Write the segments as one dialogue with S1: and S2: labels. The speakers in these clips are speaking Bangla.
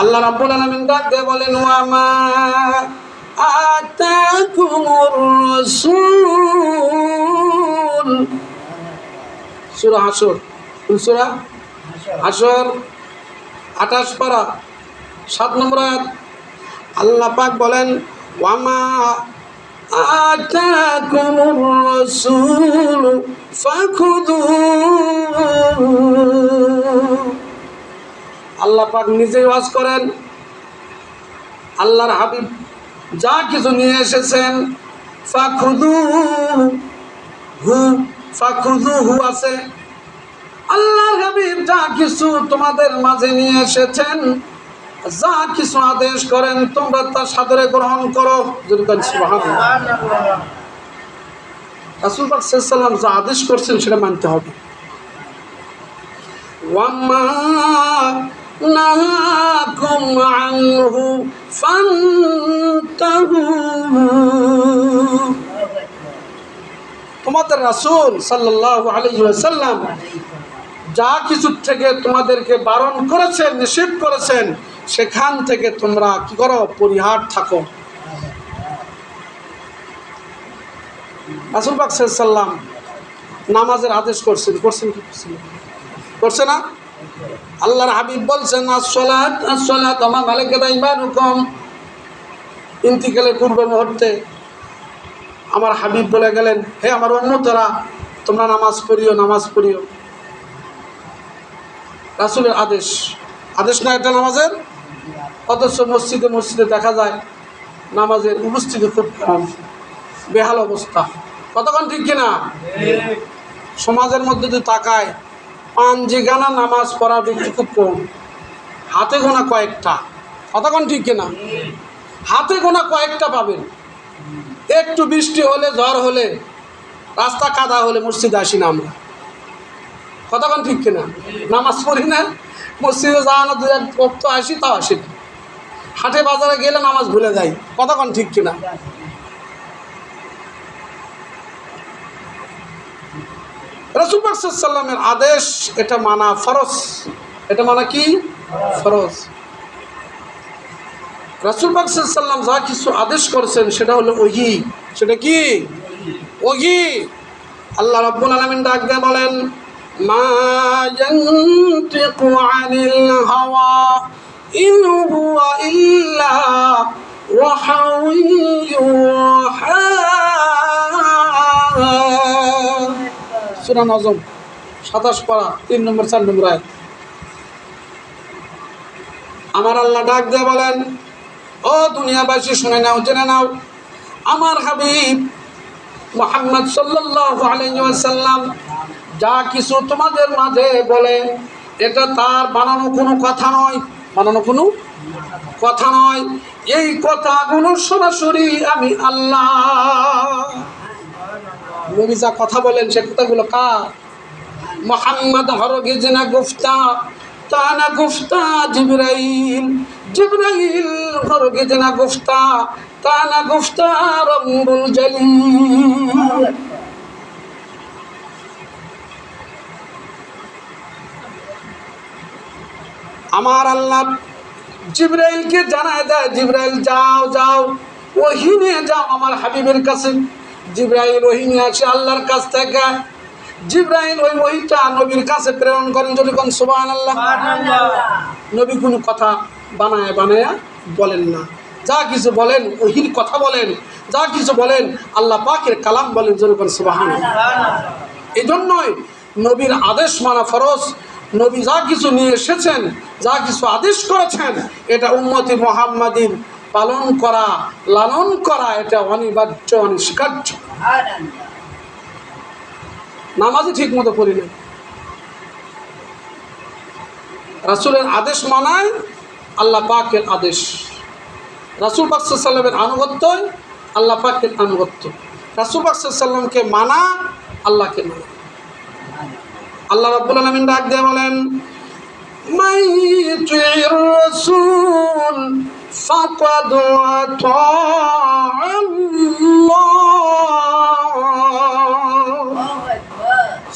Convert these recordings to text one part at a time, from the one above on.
S1: আল্লাহ রাব্বুল আলামিন ডাক বলেন, ওয়া মা আতাকুমুর রাসূল? সূরা হাসর। সূরা? হাসর। আঠাশ পারা, সাত নম্বর আয়াত। আল্লাহ পাক বলেন ওয়ামা আতাকুমুর রাসূল ফাখুযুহু আল্লাহ পাক নিজেই ওয়াজ করেন। আল্লাহর হাবিব যা কিছু নিয়ে এসেছেন ফাখুদু হু ফাখুদু হু আছে। আল্লাহর হাবিব যা কিছু তোমাদের মাঝে নিয়ে এসেছেন, যা কিছু আদেশ করেন, তোমরা তা সাদরে গ্রহণ করো। সাল্লাল্লাহু যা আদেশ করছেন, সেটা মানতে হবে। ওয়াম্মা নাহাকুম আনহু ফান্তাহু তোমাদের রাসূল সাল্লাল্লাহু আলাইহি ওয়াসাল্লাম যা কিছু থেকে তোমাদেরকে বারণ করেছেন, নিষেধ করেছেন, সেখান থেকে তোমরা কি করো? পরিহার থাকো। রাসুল পাক সাল্লাম নামাজের আদেশ করছেন। করছেন কি? করছে না? আল্লাহর হাবিব বলছেন ইন্তিকালের পূর্ব মুহূর্তে আমার হাবিব বলে গেলেন, হে আমার অন্যতরা তোমরা নামাজ পড়িও নামাজ পড়িও। রাসুলের আদেশ। আদেশ না এটা নামাজের? অথচ মসজিদে মসজিদে দেখা যায়, নামাজের উপস্থিতি খুব কম বেহাল অবস্থা। কতক্ষণ ঠিক কিনা? সমাজের মধ্যে যদি তাকায় পাঞ্জিগানা নামাজ পড়ার ব্যক্তি খুব কম। হাতে গোনা কয়েকটা। কতক্ষণ ঠিক কিনা? হাতে গোনা কয়েকটা পাবেন। একটু বৃষ্টি হলে, ঝড় হলে, রাস্তা কাদা হলে মসজিদে আসি না আমরা। কতক্ষণ ঠিক কিনা? নামাজ পড়ি না? মসজিদে যাওয়ানো দু এক ভক্ত আসি, তাও আসি না। হাটে বাজারে গেলে নামাজ ভুলে যাই। কতক্ষণ ঠিক কিনা? রসুল্লাহামের আদেশ এটা মানা ফরজ। এটা মানা কি? ফরজ। রাসুল সাল্লাম যা কিছু আদেশ করেছেন সেটা হলো ওহি। সেটা কি? ওহি। আল্লাহ রব্বুল আলমিন ডাক দিয়ে বলেন, মা আনিল হাওয়া সূরা নজম সাতাশ পারা তিন নম্বর, চার নম্বর আয়াত। আমার আল্লাহ ডাক দিয়ে বলেন, ও দুনিয়াবাসী, শুনে নাও, জেনে নাও, আমার হাবিব মোহাম্মদ আলাইহি যা কিছু তোমাদের মাঝে বলে, এটা তার বানানো কোনো কথা নয়। বানানো কোনো কথা নয়। এই কথাগুলো সরাসরি আমি আল্লাহ নবী যা কথা বলেন, সে কথাগুলো কার? মোহাম্মদ হরগিজ না গুফতা, তা না গুফতা জিব্রাইল। জিব্রাইল হরগিজ না গুফতা, তা না গুফতা রব্বুল জলিল। আমার আল্লাহ জিব্রাইলকে জানায় দেয়, জিব্রাইল, যাও যাও ওহি নিয়ে যাও আমার হাবিবের কাছে। জিব্রাইল ওহি নিয়ে আসে আল্লাহর কাছ থেকে। জিব্রাইল ওই ওহিটা নবীর কাছে প্রেরণ করেন যদি কোন সুবাহ আল্লাহ নবী কোনো কথা বানায় বানায় বলেন না। যা কিছু বলেন ওহির কথা বলেন যা কিছু বলেন আল্লাহ পাকের কালাম বলেন যেরকম সুবাহান এই জন্যই নবীর আদেশ মানা ফরজ। নবী যা কিছু নিয়ে এসেছেন যা কিছু আদেশ করেছেন এটা উম্মতি মোহাম্মদীর পালন করা, লালন করা, এটা অনিবার্য, অনিষ্কার্য। নামাজই ঠিক মতো করি না রাসুলের আদেশ মানায়, আল্লাহ পাকের আদেশ। রাসুল বাকসাল্লামের আনুগত্যই আল্লাহ পাকের আনুগত্য। রাসুল বাকসাল্লামকে মানা, আল্লাহকে মানা। আল্লাহ রাব্বুল আলামিন ডাক দিয়ে বলেন মাই ইউতির রাসূল ফাকাদ আল্লাহ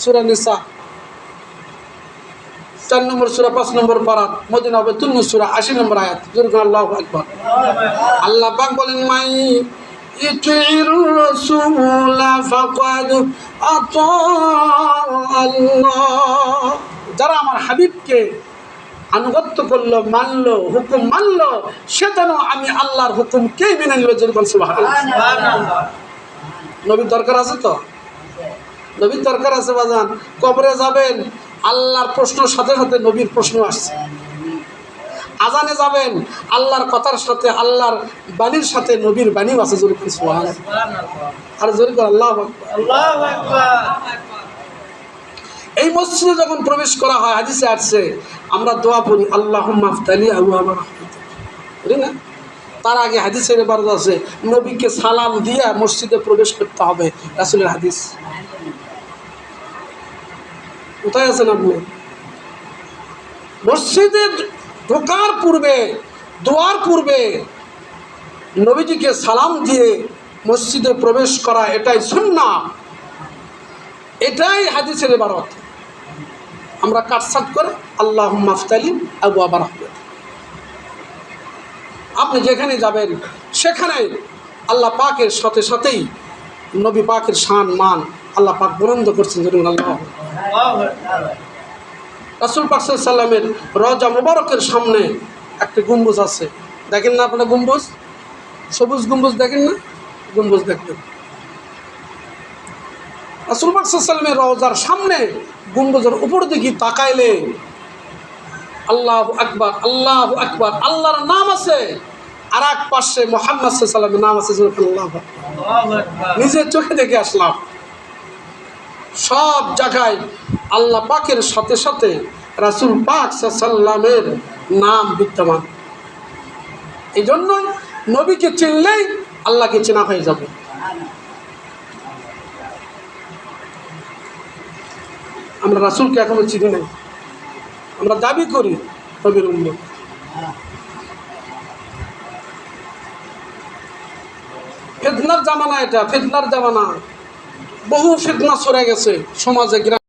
S1: সূরা নিসা। চার নম্বর সুরা, পাঁচ নম্বর পারাত, মদিনা হবে তুন্ন সুরা, আশি নম্বর আয়াত। দুর্গা আল্লাহ আকবর। আল্লাহ পাক বলেন, মাই ইতির যারা আমার হাবিবকে আনুগত্য করল মানলো হুকুম মানলো সে যেন আমি আল্লাহর হুকুমকেই মেনে নিল যেরকম নবীর দরকার আছে তো? নবীর দরকার আছে বাজান। কবরে যাবেন আল্লাহর প্রশ্নের সাথে সাথে নবীর প্রশ্ন আসছে। আজানে যাবেন আল্লাহর কথার সাথে আল্লাহর বাণীর সাথে নবীর বাণীও আছে জোরে আর জোরে করে আল্লাহ এই মসজিদে যখন প্রবেশ করা হয় হাদিসে আসছে আমরা দোয়া পড়ি আল্লাহ মাফতালি আবু আমার না তার আগে হাদিসের এবার আছে নবীকে সালাম দিয়ে মসজিদে প্রবেশ করতে হবে রাসুলের হাদিস কোথায় আছেন আপনি মসজিদে ঢোকার পূর্বে দোয়ার পূর্বে নবীজিকে সালাম দিয়ে মসজিদে প্রবেশ করা এটাই সুন্না এটাই হাদিসের এবারত আমরা কাটসাট করে আল্লাহ মাফতালিম আবু আবার আপনি যেখানে যাবেন, সেখানে আল্লাহ পাকের সাথে সাথেই নবী পাকের শান, মান আল্লাহ পাক বুলন্দ করছেন ধরুন আল্লাহ। রাসুল পাক সাল্লামের রজা মুবারকের সামনে একটি গম্বুজ আছে। দেখেন না আপনারা গম্বুজ? সবুজ গম্বুজ দেখেন না? গম্বুজ দেখবেন। রাসুল পাক সাল্লামের রওজার সামনে গম্বুজের উপর দিকে তাকাইলে আল্লাহ আকবার আল্লাহ আকবার আল্লাহর নাম আছে। আর এক পাশে মোহাম্মদ সাল্লামের নাম আছে নিজের চোখে দেখে আসলাম। সব জায়গায় আল্লাহ পাকের সাথে সাথে রাসুল পাক সাল্লামের নাম বিদ্যমান। এই জন্য নবীকে চিনলেই আল্লাহকে চেনা হয়ে যাবে। আমরা রাসুলকে এখনও চিনি নাই। আমরা দাবি করি নবীর উম্মত। ফেদনার জামানা এটা ফেদনার জামানা। বহু ফেদনা সরে গেছে সমাজে, গ্রামে।